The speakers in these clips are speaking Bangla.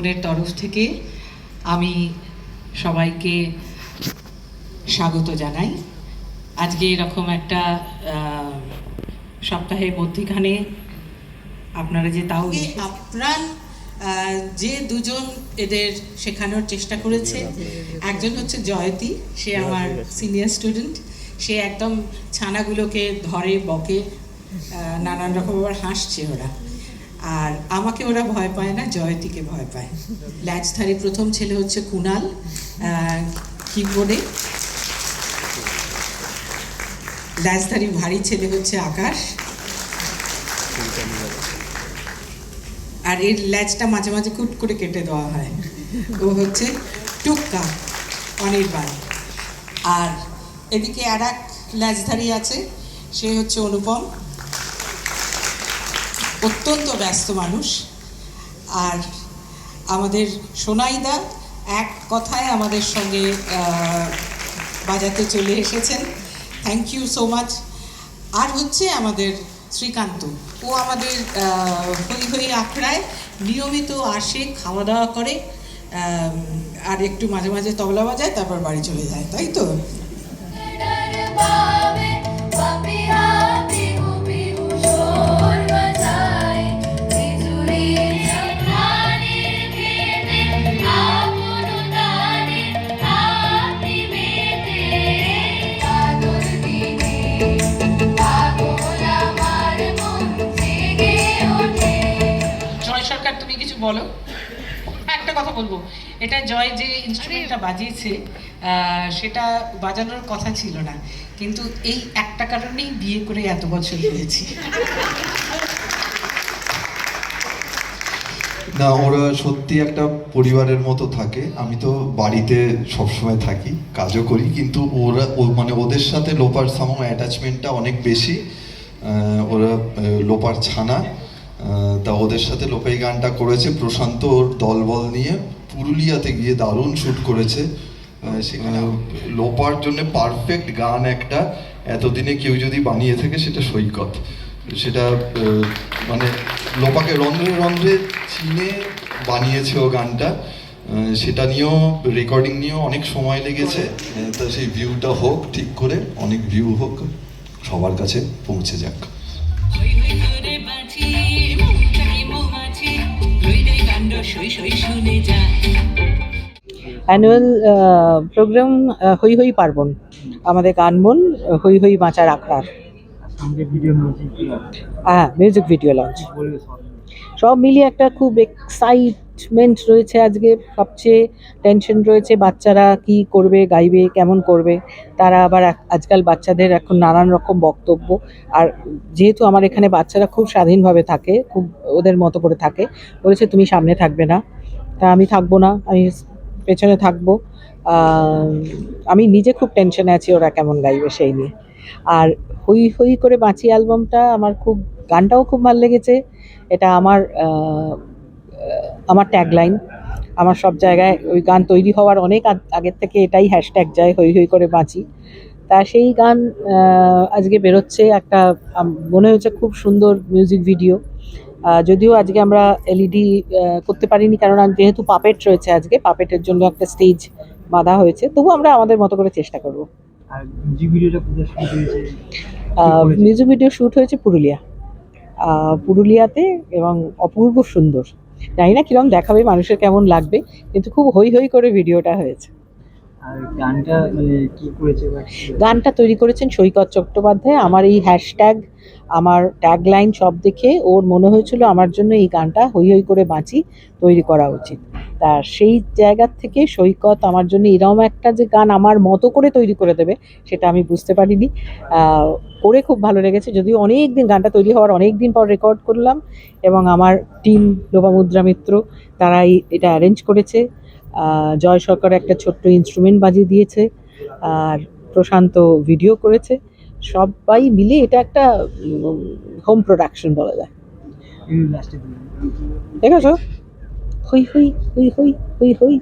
প্রাঙ্গণের তরফ থেকে আমি সবাইকে স্বাগত জানাই। আজকে এরকম একটা সপ্তাহের মধ্যিখানে আপনারা যে তাও আপ্রাণ যে দুজন এদের শেখানোর চেষ্টা করেছে একজন হচ্ছে জয়তী সে আমার সিনিয়র স্টুডেন্ট সে একদম ছানাগুলোকে ধরে বকে নানান রকম আবার হাসছে ওরা। আর আমাকে ওরা ভয় পায় না, জয়টিকে ভয় পায়। ল্যাচধারী প্রথম ছেলে হচ্ছে কুনাল কিবোর্ডে ল্যাচধারী ভারী ছেলে হচ্ছে আকাশ। আর এর ল্যাচটা মাঝে মাঝে কুট করে কেটে দেওয়া হয়। ও হচ্ছে টুক্কা, অনির্বাণ। আর এদিকে আর এক ল্যাচধারী আছে, সে হচ্ছে অনুপম। অত্যন্ত ব্যস্ত মানুষ। আর আমাদের সোনাইদা এক কথায় আমাদের সঙ্গে বাজাতে চলে এসেছেন। থ্যাংক ইউ সো মাচ আর হচ্ছে আমাদের শ্রীকান্ত। ও আমাদের হই হই আখড়ায় নিয়মিত আসে খাওয়া দাওয়া করে আর একটু মাঝে মাঝে তবলা বাজায়, তারপর বাড়ি চলে যায়, তাই তো? বলো। হ্যাঁ, একটা কথা বলব। এটা জয় যে ইনস্ট্রুমেন্টটা বাজিয়েছে সেটা বাজানোর কথা ছিল না। কিন্তু এই একটা কারণেই বিয়ে করে এত বছর হয়েছি। না ওরা সত্যি একটা পরিবারের মতো থাকে। আমি তো বাড়িতে সবসময় থাকি কাজও করি কিন্তু ওরা ও মানে ওদের সাথে লোপার সামো অ্যাটাচমেন্টটা অনেক বেশি। ওরা লোপার ছানা। তা ওদের সাথে লোপাই গানটা করেছে। প্রশান্ত ওর দলবল নিয়ে পুরুলিয়াতে গিয়ে দারুণ শ্যুট করেছে। সেখানে লোপার জন্য পারফেক্ট গান একটা। এতদিনে কেউ যদি বানিয়ে থাকে সেটা সৈকত। সেটা মানে লোপাকে রন্ধ্রে রন্ধ্রে চিনে বানিয়েছে ও গানটা। সেটা নিয়েও রেকর্ডিং নিয়েও অনেক সময় লেগেছে। তা সেই ভিউটা হোক, ঠিক করে অনেক ভিউ হোক, সবার কাছে পৌঁছে যাক। অ্যানুয়াল প্রোগ্রাম হই হই পার্বণ আমাদের গান মন হই হই বাঁচার আখড়ার হ্যাঁ মিউজিক ভিডিও লঞ্চ সব? মিলিয়ে একটা খুব এক্সাইটমেন্ট রয়েছে আজকে, সবচেয়ে টেনশন রয়েছে বাচ্চারা কি করবে, গাইবে, কেমন করবে। তারা আবার আজকাল বাচ্চাদের এখন নানান রকম বক্তব্য। আর যেহেতু আমার এখানে বাচ্চারা খুব স্বাধীনভাবে থাকে, খুব ওদের মতো করে থাকে, বলেছে তুমি সামনে থাকবে না। তা আমি থাকব না, আমি পেছনে থাকব। আমি নিজে খুব টেনশনে আছি ওরা কেমন গাইবে সেই নিয়ে। আর হই হই করে বাঁচি অ্যালবামটা আমার খুব গানটাও খুব ভালো লেগেছে। এটা আমার আমার ট্যাগলাইন আমার সব জায়গায় ওই গান তৈরি হওয়ার অনেক আগের থেকে এটাই হ্যাশট্যাগ যায় হই হই করে বাঁচি। তা সেই গান আজকে বেরোচ্ছে একটা মনে হয়েছে খুব সুন্দর মিউজিক ভিডিও যদিও আজকে আমরা এলইডি করতে পারিনি কারণ যেহেতু পাপেট রয়েছে আজকে পাপেটের জন্য একটা স্টেজ বাঁধা হয়েছে। তবু আমরা আমাদের মতো করে চেষ্টা করব। মিউজিক ভিডিও শ্যুট হয়েছে? পুরুলিয়া। পুরুলিয়াতে এবং অপূর্ব সুন্দর। জানি না কিরম দেখাবে মানুষের কেমন লাগবে কিন্তু খুব হই হই করে ভিডিওটা হয়েছে। আর গানটা মানে কি করেছে গানটা তৈরি করেছেন সৈকত চট্টোপাধ্যায়। আমার এই হ্যাশট্যাগ আমার ট্যাগলাইন সব দেখে ওর মনে হয়েছিল আমার জন্য এই গানটা হই হই করে বাঁচি তৈরি করা উচিত। তা সেই জায়গা থেকে সৈকত আমার জন্য এরকম একটা যে গান আমার মতো করে তৈরি করে দেবে সেটা আমি বুঝতে পারিনি। করে খুব ভালো লেগেছে যদিও অনেক দিন গানটা তৈরি হওয়ার অনেক দিন পর রেকর্ড করলাম এবং আমার টিম লোপামুদ্রা মিত্র তারাই এটা অ্যারেঞ্জ করেছে। জয় সরকার একটা ছোট্ট ইনস্ট্রুমেন্ট বাজিয়ে দিয়েছে আর প্রশান্ত ভিডিও করেছে। সবাই মিলে এটা একটা হোম প্রোডাকশন বলা যায়। ঠিক আছে হই হই হই হই হই হই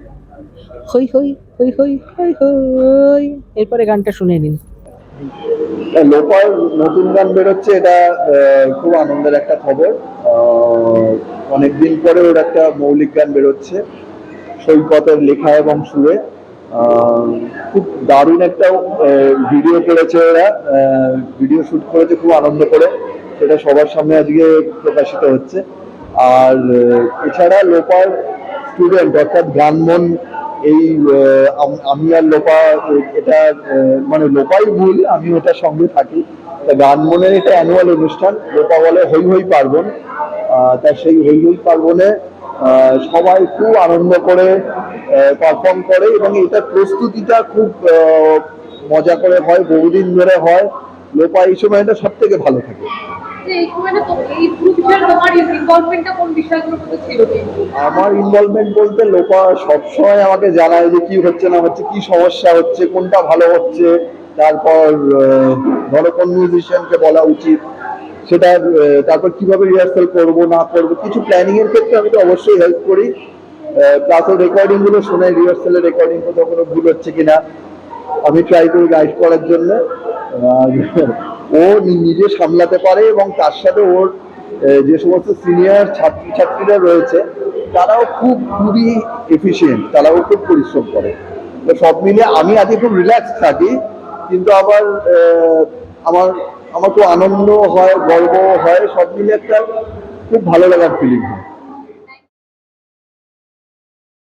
হই হই হই হই হই হই এরপরে গানটা শুনে নিন। লোপার নতুন গান বেরোচ্ছে, এটা খুব আনন্দের একটা খবর। অনেকদিন পরে ওর একটা মৌলিক গান বেরোচ্ছে, সৈকতের লেখা এবং সুরে। খুব দারুণ একটা ভিডিও করেছে ওরা। ভিডিও শুট করেছে, খুব আনন্দ করে। সেটা সবার সামনে আজকে প্রকাশিত হচ্ছে। আর এছাড়া লোপার স্টুডেন্ট অর্থাৎ গানমন এই আমি আর লোপা, এটা মানে লোপাই ভুল, আমি ওটার সঙ্গে থাকি। তা গানমনের এটা অ্যানুয়াল অনুষ্ঠান, লোপা বলে হই হই পার্বণ। তা সেই হই হই পার্বণে সবাই খুব আনন্দ করে পারফর্ম করে এবং এটার প্রস্তুতিটা খুব মজা করে হয়, বহুদিন ধরে হয়। লোপা এই সময় এটা সব থেকে ভালো থাকে। আমার ইনভলভমেন্ট বলতে লোপা সবসময় আমাকে জানায় যে কি হচ্ছে না হচ্ছে, কি সমস্যা হচ্ছে, কোনটা ভালো হচ্ছে, তারপর ধরো কোন মিউজিশিয়ানকে বলা উচিত, সেটা তারপর কীভাবে রিহার্সাল করব, না করব, কিছু প্ল্যানিং এর ক্ষেত্রে আমি তো অবশ্যই হেল্প করি। প্লাস রেকর্ডিংগুলো শোনে রিহার্সালের রেকর্ডিং কোথাও কোনো ভুল হচ্ছে কিনা, আমি ট্রাই করি গাইড করার জন্য। ও নিজে সামলাতে পারে এবং তার সাথে ওর যে সমস্ত সিনিয়র ছাত্রছাত্রীরা রয়েছে, তারাও খুব, খুবই এফিসিয়েন্ট তারাও খুব পরিশ্রম করে। তো সব মিলে আমি আজকে খুব রিল্যাক্স থাকি, কিন্তু আবার আমার আমার খুব আনন্দ হয়, গর্ব হয়, সব মিলে একটা খুব ভালো লাগার ফিলিং হয়।